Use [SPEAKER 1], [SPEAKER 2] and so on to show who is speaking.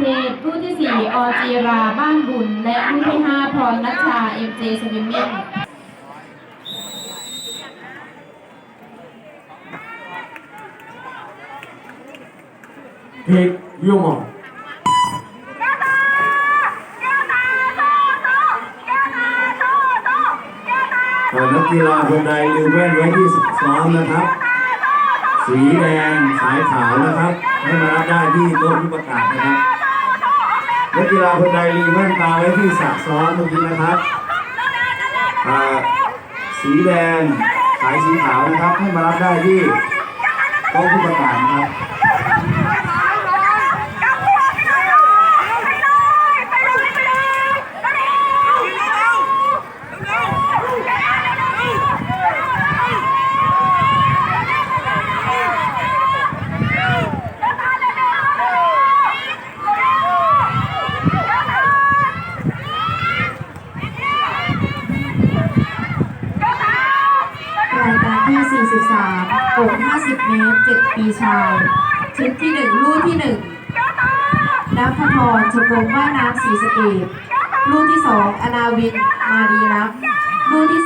[SPEAKER 1] เพศผู้ที่สี่ออจีราบ้านบุญ และผู้ที่ห้าพรนัชชาเอ็มเจสวิมมิ่ง
[SPEAKER 2] เทคยูมอนักกีฬาคนใดลืมแว่นไว้ที่ซ้อมนะครับ สีแดงสายขาวนะครับ ให้มารับได้ที่โต๊ะผู้ประกาศนะครับ กีฬาคนใดลืมแว่นตาไว้ที่สระซ้อมเมื่อกี้นะครับอ่าสีแดงสายสีขาวนะครับให้มารับได้ที่กองผู้ประกาศนะครับ
[SPEAKER 1] รายการที่ 43โกง50 เมตร 7 ปีชาย ชุดที่ 1 ลู่ที่ 1นักพรชมรมว่ายน้ำสีสเกต ลู่ที่ 2 อนาวิน มาเรีย